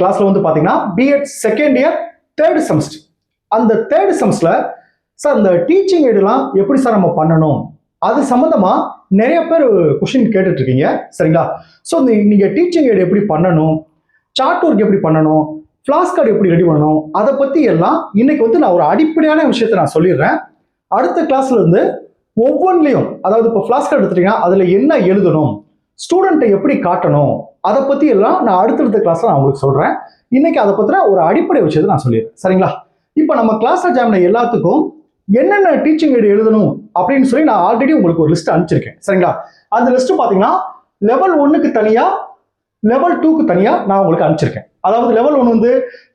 கிளாஸ்ல வந்து பாத்தீங்கன்னா B Ed second year third semester அந்த தேர்ட் செமஸ்டர்ல சார் இந்த டீச்சிங் எய்டுலாம் எப்படி சார் நம்ம பண்ணணும்? அது சம்மந்தமாக நிறைய பேர் கொஷின் கேட்டுட்டு இருக்கீங்க சரிங்களா? ஸோ நீங்க டீச்சிங் எய்டு எப்படி பண்ணணும்? சார்ட் ஒர்க் எப்படி பண்ணணும்? ஃபிளாஸ் கார்டு எப்படி ரெடி பண்ணணும்? அதை பத்தி எல்லாம் இன்னைக்கு வந்து நான் ஒரு அடிப்படையான விஷயத்த நான் சொல்லிடுறேன். அடுத்த கிளாஸ்ல இருந்து ஒவ்வொன்றிலையும் அதாவது இப்போ ஃபிளாஸ் கார்டு எடுத்துட்டீங்கன்னா அதுல என்ன எழுதணும்? ஸ்டூடெண்ட்டை எப்படி காட்டணும்? அதை பற்றி எல்லாம் நான் அடுத்தடுத்த கிளாஸில் நான் உங்களுக்கு சொல்கிறேன் இன்னைக்கு அதை பற்றின ஒரு அடிப்படை விஷயத்தை நான் சொல்லிடுறேன். சரிங்களா? இப்போ நம்ம கிளாஸ் ஜாமின எல்லாத்துக்கும் என்னென்ன டீச்சிங் எய்டு எழுதணும் அப்படின்னு சொல்லி நான் ஆல்ரெடி உங்களுக்கு ஒரு லிஸ்ட் அனுப்பிச்சிருக்கேன். சரிங்களா? அந்த லிஸ்ட் பார்த்தீங்கன்னா லெவல் ஒன்றுக்கு தனியாக லெவல் டூக்கு தனியாக நான் உங்களுக்கு அனுப்பிச்சிருக்கேன். அதாவது லெவல் ஒன்று வந்து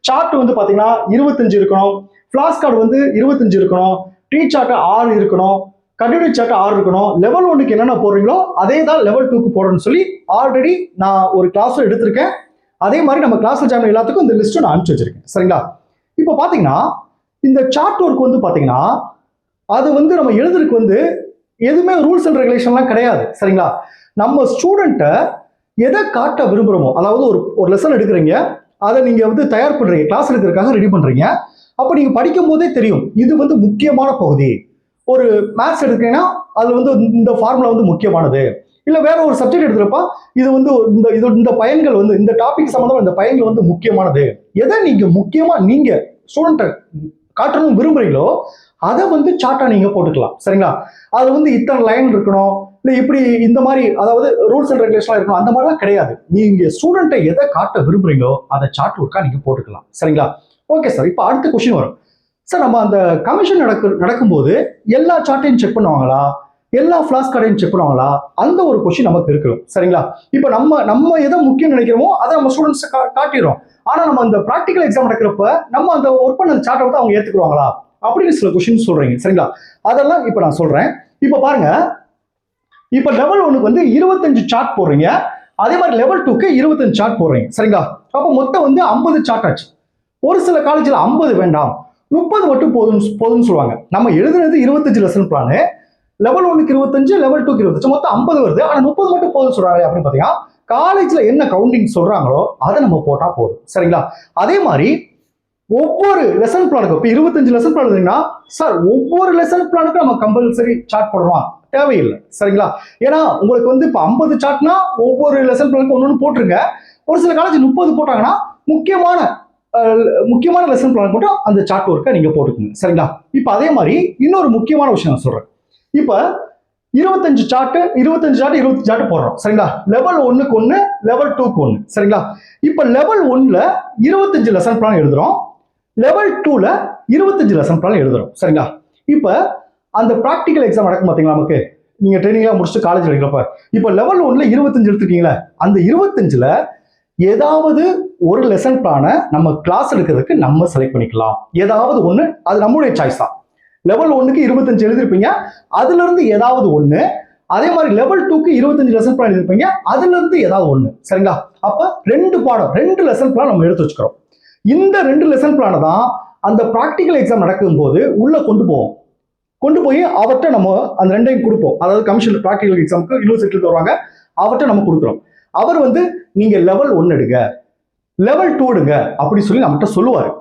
சார்ட் வந்து பார்த்தீங்கன்னா இருபத்தஞ்சு இருக்கணும். ஃபிளாஸ் கார்டு வந்து இருபத்தஞ்சு இருக்கணும். டீ சார்ட்டு ஆறு இருக்கணும். கண்டினியூ சார்ட் ஆறு இருக்கணும். லெவல் ஒன்றுக்கு என்னென்ன போடுறீங்களோ அதே தான் லெவல் டூக்கு போடணும்னு சொல்லி ஆல்ரெடி நான் ஒரு கிளாஸும் எடுத்திருக்கேன். அதே மாதிரி நம்ம கிளாஸில் ஜாயின் எல்லாத்துக்கும் இந்த லிஸ்ட்டும் நான் அனுப்பிச்சு வச்சிருக்கேன். சரிங்களா? இப்போ பார்த்தீங்கன்னா இந்த சார்ட் ஒர்க் வந்து பார்த்தீங்கன்னா அது வந்து நம்ம எழுதுறதுக்கு வந்து எதுவுமே ரூல்ஸ் அண்ட் ரெகுலேஷன்லாம் கிடையாது. சரிங்களா? நம்ம ஸ்டூடெண்ட்டை எதை காட்ட விரும்புகிறோமோ அதாவது ஒரு ஒரு லெசன் எடுக்கிறீங்க அதை நீங்கள் வந்து தயார் பண்ணுறீங்க கிளாஸ் எடுக்கிறதுக்காக ரெடி பண்ணுறீங்க அப்போ நீங்கள் படிக்கும் போதே தெரியும் இது வந்து முக்கியமான பகுதி. ஒரு மேத்ஸ் எடுக்கிறீங்கன்னா அது வந்து இந்த ஃபார்முலா வந்து முக்கியமானது. இல்லை வேற ஒரு சப்ஜெக்ட் எடுக்கிறப்ப இது வந்து இந்த இது இந்த பயன்கள் வந்து இந்த டாபிக் சம்மந்தமாக இந்த பயன்கள் வந்து முக்கியமானது. எதை நீங்கள் முக்கியமாக நீங்கள் ஸ்டூடெண்ட்டை காட்டணும் விரும்புகிறீங்களோ அதை வந்து சார்ட்டாக நீங்கள் போட்டுக்கலாம். சரிங்களா? அது வந்து இத்தனை லைன் இருக்கணும் இல்லை இப்படி இந்த மாதிரி அதாவது ரூல்ஸ் அண்ட் ரெகுலேஷன்லாம் இருக்கணும் அந்த மாதிரிலாம் கிடையாது. நீங்கள் ஸ்டூடெண்ட்டை எதை காட்ட விரும்புகிறீங்களோ அதை சார்ட் ஒர்க்காக நீங்கள் போட்டுக்கலாம். சரிங்களா? ஓகே சார் இப்போ அடுத்த கொஷின் வரும். சார் நம்ம அந்த கமிஷன் நடக்கு நடக்கும்போது எல்லா சார்ட்டையும் செக் பண்ணுவாங்களா? எல்லா ஃப்ளாஸ் கார்டையும் செக் பண்ணுவாங்களா? அந்த ஒரு கொஷின் நமக்கு இருக்கிறோம். சரிங்களா? இப்போ நம்ம நம்ம எதை முக்கியம் நினைக்கிறோமோ அதை நம்ம ஸ்டூடெண்ட்ஸ் காட்டிடுறோம். ஆனால் நம்ம அந்த ப்ராக்டிக்கல் எக்ஸாம் நடக்கிறப்ப நம்ம அந்த ஒர்க் பண்ண சார்ட்டை வந்து அவங்க ஏற்றுக்குவாங்களா அப்படின்னு சில கொஷின் சொல்கிறீங்க சரிங்களா? அதெல்லாம் இப்போ நான் சொல்கிறேன் இப்போ பாருங்க. இப்போ லெவல் ஒன்றுக்கு வந்து இருபத்தஞ்சு சார்ட் போடுறீங்க. அதே மாதிரி லெவல் டூக்கு இருபத்தஞ்சு சார்ட் போடுறீங்க. சரிங்களா? அப்போ மொத்தம் வந்து ஐம்பது சார்ட் ஆச்சு. ஒரு சில காலேஜில் ஐம்பது வேண்டாம். முப்பது மட்டும் போதும் போதும்னு சொல்லுவாங்க. நம்ம எழுதுனது இருபத்தஞ்சு லெசன் பிளானு லெவல் ஒன்றுக்கு இருபத்தஞ்சு லெவல் டூக்கு இருபத்தஞ்சு மொத்தம் ஐம்பது வருது. ஆனால் முப்பது மட்டும் போதும் சொல்கிறாங்க அப்படின்னு பார்த்தீங்கன்னா காலேஜில் என்ன கவுண்டிங் சொல்கிறாங்களோ அதை நம்ம போட்டால் போதும். சரிங்களா? அதே மாதிரி ஒவ்வொரு லெசன் பிளானுக்கும் இப்போ இருபத்தஞ்சு லெசன் பிளான் இருந்தீங்கன்னா சார் ஒவ்வொரு லெசன் பிளானுக்கும் நம்ம கம்பல்சரி சார்ட் போடுறோம் தேவையில்லை. சரிங்களா? ஏன்னா உங்களுக்கு வந்து இப்போ ஐம்பது சார்ட்னா ஒவ்வொரு லெசன் பிளானுக்கும் ஒன்று ஒன்று போட்டுருங்க. ஒரு சில காலேஜ் முப்பது போட்டாங்கன்னா முக்கியமான முக்கியமான லெசன் பிளான் மட்டும் அந்த சார்ட் ஒர்க்கை நீங்கள் போட்டுக்கோங்க. சரிங்களா? இப்போ அதே மாதிரி இன்னொரு முக்கியமான விஷயம் நான் சொல்கிறேன் இப்போ இருபத்தஞ்சு சார்ட்டு இருபத்தஞ்சு சார்ட் இருபத்தஞ்சு சார்ட் போடுறோம். சரிங்களா? லெவல் ஒன்றுக்கு ஒன்று லெவல் டூக்கு ஒன்று சரிங்களா? இப்போ லெவல் ஒன்றில் இருபத்தஞ்சு லெசன் பிளான் எழுதுறோம். லெவல் டூவில் இருபத்தஞ்சு லெசன் பிளான் எழுதுறோம். சரிங்களா? இப்போ அந்த ப்ராக்டிக்கல் எக்ஸாம் நடக்கும் பார்த்தீங்களா நமக்கு? நீங்கள் ட்ரைனிங்லாம் முடிச்சுட்டு காலேஜ் எடுக்கிறப்ப இப்போ லெவல் ஒன்ல இருபத்தஞ்சு எடுத்துருக்கீங்களா அந்த இருபத்தஞ்சில் ஏதாவது ஒரு லெசன் பிளானை நம்ம கிளாஸ் எடுக்கிறதுக்கு நம்ம செலக்ட் பண்ணிக்கலாம். ஏதாவது ஒன்று அது நம்மளுடைய சாய்ஸ் தான். லெவல் ஒன்றுக்கு இருபத்தஞ்சு எழுதிருப்பீங்க. அதுலேருந்து ஏதாவது ஒன்று அதே மாதிரி லெவல் டூக்கு இருபத்தஞ்சு லெசன் பிளான் எழுதிருப்பீங்க. அதுலேருந்து ஏதாவது ஒன்று சரிங்களா? அப்போ ரெண்டு பாடம் ரெண்டு லெசன் பிளான் நம்ம எடுத்து வச்சுக்கிறோம். இந்த ரெண்டு லெசன் பிளானை தான் அந்த ப்ராக்டிக்கல் எக்ஸாம் நடக்கும்போது உள்ளே கொண்டு போவோம். கொண்டு போய் அவர்கிட்ட நம்ம அந்த ரெண்டையும் கொடுப்போம். அதாவது கமிஷன் ப்ராக்டிக்கல் எக்ஸாமுக்கு யூனிவர்சிட்டியில் வருவாங்க. அவர்கிட்ட நம்ம கொடுக்குறோம். அவர் வந்து நீங்கள் லெவல் ஒன்று எடுங்க. லெவல் டூடுங்க அப்படி சொல்லி நம்மகிட்ட சொல்லுவாரு.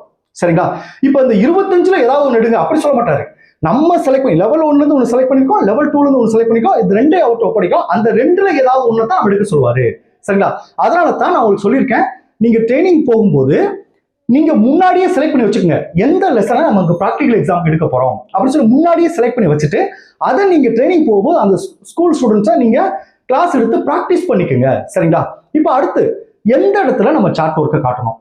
சரிங்களா? இப்போ இந்த இருபத்தஞ்சுல ஏதாவது ஒன்று எடுங்க அப்படி சொல்ல மாட்டாரு. நம்ம செலக்ட் பண்ணி லெவல் ஒன்ல ஒன்று செலக்ட் பண்ணிக்கோ லெவல் டூல இருந்து ஒன்று செலக்ட் பண்ணிக்கோ இது ரெண்டே அவுட் ஒப்படைக்கும் அந்த ரெண்டுல ஏதாவது ஒன்று தான் எடுக்க சொல்லுவாரு. சரிங்களா? அதனால தான் நான் உங்களுக்கு சொல்லியிருக்கேன் நீங்க ட்ரைனிங் போகும்போது நீங்க முன்னாடியே செலக்ட் பண்ணி வச்சுக்கோங்க. எந்த லெசனை நமக்கு ப்ராக்டிகல் எக்ஸாம் எடுக்க போறோம்? அப்படின்னு சொல்லி முன்னாடியே செலக்ட் பண்ணி வச்சுட்டு அதை நீங்க ட்ரைனிங் போகும்போது அந்த ஸ்கூல் ஸ்டூடெண்ட்ஸை நீங்க கிளாஸ் எடுத்து ப்ராக்டிஸ் பண்ணிக்கோங்க. சரிங்களா? இப்போ அடுத்து எந்த இடத்துல நம்ம சார்ட் ஒர்க்கை காட்டணும்?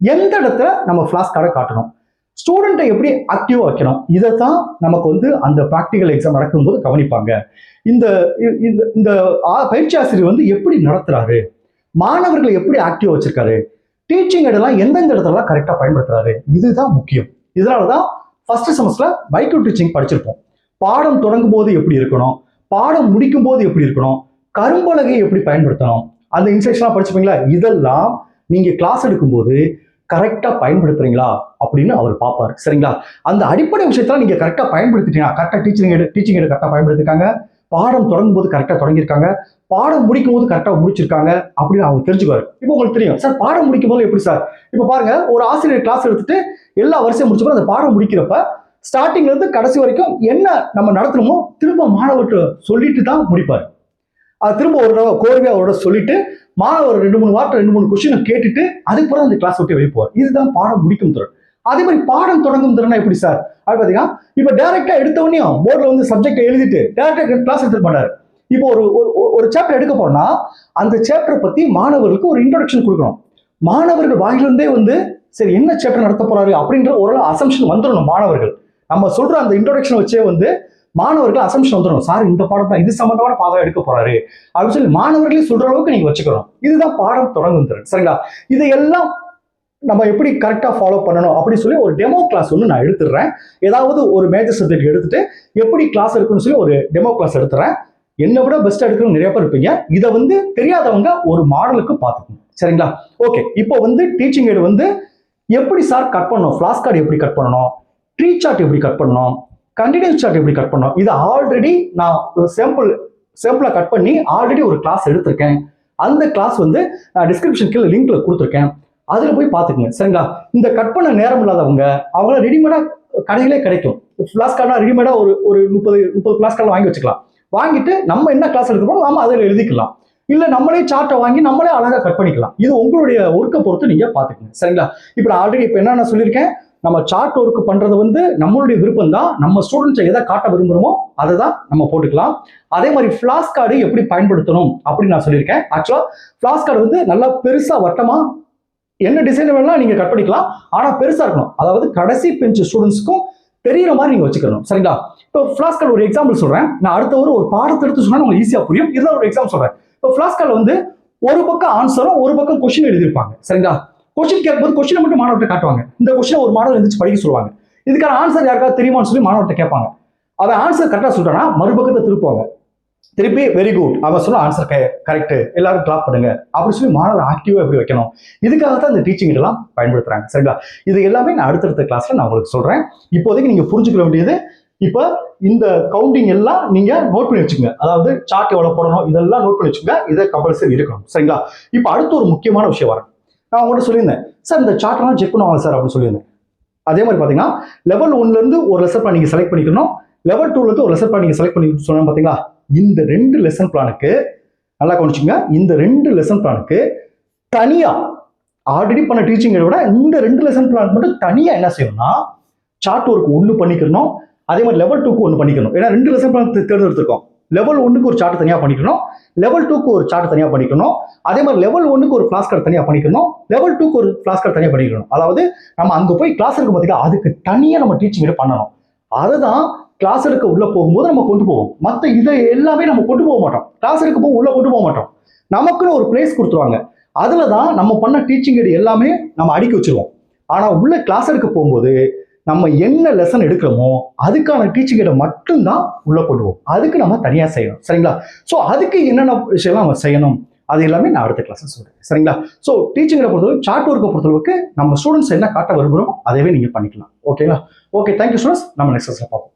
எந்த இடத்துல நம்ம ஃபிளாஸ் கார்டை காட்டணும்? ஸ்டூடெண்ட்டை எப்படி ஆக்டிவாக வைக்கணும்? இதை தான் நமக்கு வந்து அந்த ப்ராக்டிக்கல் எக்ஸாம் நடக்கும்போது கவனிப்பாங்க. இந்த இந்த- இந்த பயிற்சி ஆசிரியர் வந்து எப்படி நடத்துறாரு? மாணவர்களை எப்படி ஆக்டிவாக வச்சிருக்காரு? டீச்சிங் இடம்லாம் எந்தெந்த இடத்துலலாம் கரெக்டாக பயன்படுத்துறாரு? இதுதான் முக்கியம். இதனால தான் ஃபர்ஸ்ட் செமஸ்டரில் மைக்ரோ டீச்சிங் படிச்சிருப்போம். பாடம் தொடங்கும் போது எப்படி இருக்கணும்? பாடம் முடிக்கும் போது எப்படி இருக்கணும்? கரும்பலகையை எப்படி பயன்படுத்தணும்? அந்த இன்ஸ்ட்ரக்ஷன்லாம் படிச்சுப்பீங்களா? இதெல்லாம் நீங்கள் கிளாஸ் எடுக்கும்போது கரெக்டாக பயன்படுத்துறீங்களா? அப்படின்னு அவர் பார்ப்பாரு. சரிங்களா? அந்த அடிப்படை விஷயத்தெல்லாம் நீங்கள் கரெக்டாக பயன்படுத்திட்டீங்கன்னா கரெக்டாக டீச்சிங் எடு டீச்சிங் எடு கரெக்டாக பயன்படுத்திருக்காங்க. பாடம் தொடங்கும் போது கரெக்டாக தொடங்கியிருக்காங்க. பாடம் முடிக்கும் போது கரெக்டாக முடிச்சிருக்காங்க அப்படின்னு அவங்க தெரிஞ்சுக்குவார். இப்போ உங்களுக்கு தெரியும். சார் பாடம் முடிக்கும் போது எப்படி சார்? இப்போ பாருங்க ஒரு ஆசிரியர் கிளாஸ் எடுத்துட்டு எல்லா வருஷம் முடிச்சப்போ அந்த பாடம் முடிக்கிறப்ப ஸ்டார்டிங்லேருந்து கடைசி வரைக்கும் என்ன நம்ம நடத்தணுமோ திரும்ப மாணவர்கிட்ட சொல்லிட்டு தான் முடிப்பார். அது திரும்ப ஒரு தடவை கோர்வையாக அவரோட சொல்லிட்டு மாணவர் ரெண்டு மூணு வார்த்தை ரெண்டு மூணு கொஸ்டினை கேட்டுட்டு அதுக்கப்புறம் அந்த கிளாஸ் விட்டு வெளியே போவார். இதுதான் பாடம் முடிக்கும் திறன். அதே மாதிரி பாடம் தொடங்கும் திறனா எப்படி சார் அது பார்த்தீங்கன்னா இப்போ டேரெக்டாக எடுத்தவனையும் போர்டில் வந்து சப்ஜெக்டை எழுதிட்டு டேரெக்டாக கிளாஸ் எடுத்துட்டு மாட்டார் இப்போ ஒரு ஒரு- சாப்டர் எடுக்க போறோம்னா அந்த சாப்டரை பற்றி மாணவர்களுக்கு ஒரு இன்ட்ரடக்ஷன் கொடுக்கணும். மாணவர்கள் வாயிலிருந்தே வந்து சரி என்ன சாப்டர் நடத்த போறாரு அப்படின்ற ஒரு அசம்ஷன் வந்துடணும் மாணவர்கள். நம்ம சொல்ற அந்த இன்ட்ரடக்ஷன் வச்சே வந்து மாணவர்கள் அசம்ஷன் வந்துடணும் சார் இந்த பாடம் தான் இது சம்பந்தமான பாடம் எடுக்க போறாரு. அப்படின்னு சொல்லி மாணவர்களே சொல்ற அளவுக்கு நீங்க வச்சுக்கணும். இதுதான் பாடம் தொடங்கும் திறன். சரிங்களா? இதையெல்லாம் நம்ம எப்படி கரெக்டாக ஃபாலோ பண்ணணும் அப்படின்னு சொல்லி ஒரு டெமோ கிளாஸ் ஒன்று நான் எடுத்துடுறேன். ஏதாவது ஒரு மேஜர் சப்ஜெக்ட் எடுத்துட்டு எப்படி கிளாஸ் இருக்குன்னு சொல்லி ஒரு டெமோ கிளாஸ் எடுத்துறேன் என்னை விட பெஸ்ட் எடுக்கணும் நிறைய பேர் இருப்பீங்க. இதை வந்து தெரியாதவங்க ஒரு மாடலுக்கு பார்த்துக்கணும். சரிங்களா? ஓகே இப்போ வந்து டீச்சிங் எய்டு வந்து எப்படி சார் கட் பண்ணணும்? ஃப்ளாஷ் கார்டு எப்படி கட் பண்ணணும்? ட்ரீ சார்ட் எப்படி கட் பண்ணணும்? கண்டினியூஸ் சார்ட் எப்படி கட் பண்ணணும் இது ஆல்ரெடி நான் சாம்பிள் சாம்பிளாக கட் பண்ணி ஆல்ரெடி ஒரு கிளாஸ் எடுத்திருக்கேன். அந்த கிளாஸ் வந்து டிஸ்கிரிப்ஷன் கீழே லிங்க்ல கொடுத்துருக்கேன். அதில் போய் பார்த்துக்குங்க. சரிங்களா? இந்த கட் பண்ண நேரம் இல்லாதவங்க அவங்கள ரெடிமேடாக கடையிலே கிடைக்கும். கிளாஸ் கார்டாக ரெடிமேடாக ஒரு ஒரு முப்பது முப்பது கிளாஸ் கார்டு வாங்கி வச்சுக்கலாம். வாங்கிட்டு நம்ம என்ன கிளாஸ் எடுக்கிறோம் நம்ம அதில் எழுதிக்கலாம். இல்லை நம்மளே சார்ட்டை வாங்கி நம்மளே அழகாக கட் பண்ணிக்கலாம். இது உங்களுடைய ஒர்க்கை பொறுத்து நீங்கள் பார்த்துக்கங்க. சரிங்களா? இப்போ நான் ஆல்ரெடி இப்போ என்ன நான் சொல்லியிருக்கேன்? நம்ம சார்ட் ஒர்க் பண்ணுறது வந்து நம்மளுடைய விருப்பம் தான் நம்ம ஸ்டூடெண்ட்ஸை எதை காட்ட விரும்புகிறோமோ அதை தான் நம்ம போட்டுக்கலாம். அதே மாதிரி ஃப்ளாஸ் கார்டு எப்படி பயன்படுத்தணும் அப்படின்னு நான் சொல்லியிருக்கேன். ஆக்சுவலாக ஃப்ளாஸ் கார்டு வந்து நல்லா பெருசாக வட்டமாக என்ன டிசைன் வேணாலும் நீங்கள் கட் பண்ணிக்கலாம். ஆனால் பெருசாக இருக்கணும். அதாவது கடைசி பெஞ்ச் ஸ்டூடெண்ட்ஸ்க்கும் தெரியிற மாதிரி நீங்கள் வச்சுக்கணும். சரிங்களா? இப்போ ஃப்ளாஸ் கார்டு ஒரு எக்ஸாம்பிள் சொல்கிறேன் நான் அடுத்த ஒரு ஒரு பாடத்தை எடுத்து சொன்னால் உங்களுக்கு ஈஸியாக புரியும். இதுதான் ஒரு எக்ஸாம்பிள் சொல்கிறேன் இப்போ ஃப்ளாஸ் கார்டில் வந்து ஒரு பக்கம் ஆன்சரும் ஒரு பக்கம் கொஷின் எழுதியிருப்பாங்க. சரிங்களா? கொஸ்டின் கேட்கும்போது கொஸ்டினை மட்டும் மாணவர்கிட்ட காட்டுவாங்க. இந்த கொஸ்டினை ஒரு மாணவர் எழுந்திரிச்சு படிக்க சொல்லுவாங்க. இதுக்கான ஆன்சர் யாருக்காவது தெரியுமான்னு சொல்லி மாணவர்கிட்ட கேட்பாங்க. அவன் ஆன்சர் கரெக்டாக சொல்கிறான்னா மறுபக்கத்தை திருப்புவாங்க. திருப்பி வெரி குட் அவன் சொன்ன ஆன்சர் கரெக்ட் எல்லாரும் கிளாப் பண்ணுங்க. அப்படின்னு சொல்லி மாணவர் ஆக்டிவாக எப்படி வைக்கணும்? இதுக்காக தான் இந்த டீச்சிங் இதெல்லாம் பயன்படுத்துறாங்க. சரிங்களா? இது எல்லாமே நான் அடுத்தடுத்த கிளாஸ்ல நான் உங்களுக்கு சொல்றேன். இப்போதைக்கு நீங்க புரிஞ்சுக்க வேண்டியது இப்போ இந்த கவுண்டிங் எல்லாம் நீங்க நோட் பண்ணி வச்சுங்க அதாவது சார்ட் எவ்வளவு போடணும் இதெல்லாம் நோட் பண்ணி வச்சுங்க இதை கம்பல்சரி இருக்கணும். சரிங்களா? இப்போ அடுத்து ஒரு முக்கியமான விஷயம் வரேன் நான் உங்கள்கிட்ட சொல்லியிருந்தேன். சார் இந்த சார்ட்லாம் செக் பண்ணுவாங்க சார்? அப்படின்னு சொல்லியிருந்தேன். அதே மாதிரி பார்த்தீங்கன்னா லெவல் ஒன்லேருந்து ஒரு லெசன் பிளான் நீங்கள் செலக்ட் பண்ணிக்கணும். லெவல் டூலேருந்து ஒரு லெசன் பிளான் நீங்கள் செலக்ட் பண்ணி சொன்னோம் பார்த்தீங்களா இந்த ரெண்டு லெசன் பிளானுக்கு நல்லா கவனிச்சுங்க இந்த ரெண்டு லெசன் பிளானுக்கு தனியாக ஆல்ரெடி பண்ண டீச்சிங்கை விட இந்த ரெண்டு லெசன் பிளான் மட்டும் தனியாக என்ன செய்யணும்னா சார்ட் ஒர்க் ஒன்று பண்ணிக்கணும். அதே மாதிரி லெவல் டூக்கு ஒன்று பண்ணிக்கணும். ஏன்னா ரெண்டு லெசன் பிளான் தேர்ந்தெடுத்திருக்கோம் லெவல் ஒன்றுக்கு ஒரு சார்ட் தனியாக பண்ணிக்கணும். லெவல் டூக்கு ஒரு சார்ட் தனியாக பண்ணிக்கணும். அதே மாதிரி லெவல் ஒன்றுக்கு ஒரு கிளாஸ் கார்டு தனியாக பண்ணிக்கணும். லெவல் டூக்கு ஒரு கிளாஸ் கார்டு தனியாக பண்ணிக்கணும். அதாவது நம்ம அங்கே போய் கிளாஸ் இருக்கும் பார்த்தீங்கன்னா அதுக்கு தனியாக நம்ம டீச்சிங் பண்ணணும். அதுதான் கிளாஸ் எடுக்க உள்ளே போகும்போது நம்ம கொண்டு போவோம். மற்ற இதை எல்லாமே நம்ம கொண்டு போக மாட்டோம். கிளாஸ் எடுக்க போக உள்ளே கொண்டு போக மாட்டோம். நமக்குன்னு ஒரு பிளேஸ் கொடுத்துருவாங்க. அதில் தான் நம்ம பண்ண டீச்சிங் எடு எல்லாமே நம்ம அடுக்கி வச்சிருவோம். ஆனால் உள்ள கிளாஸ் எடுக்க போகும்போது நம்ம என்ன லெசன் எடுக்கிறோமோ அதுக்கான டீச்சிங் மட்டும்தான் உள்ள போடுவோம். அதுக்கு நம்ம தனியாக செய்யணும். சரிங்களா? ஸோ அதுக்கு என்னென்ன விஷயம்லாம் நம்ம செய்யணும்? அது எல்லாமே நான் அடுத்த கிளாஸ் சொல்கிறேன் சரிங்களா? ஸோ டீச்சிங்கை பொறுத்தளவு சார்ட் ஒர்க்கை பொறுத்தளவுக்கு நம்ம ஸ்டூடெண்ட்ஸ் என்ன காட்ட விரும்புகிறோம் அதவே நீங்கள் பண்ணிக்கலாம். ஓகேங்களா ஓகே தேங்க்யூ ஸ்டூடெண்ட்ஸ் நம்ம நெக்ஸ்ட் பார்ப்போம்.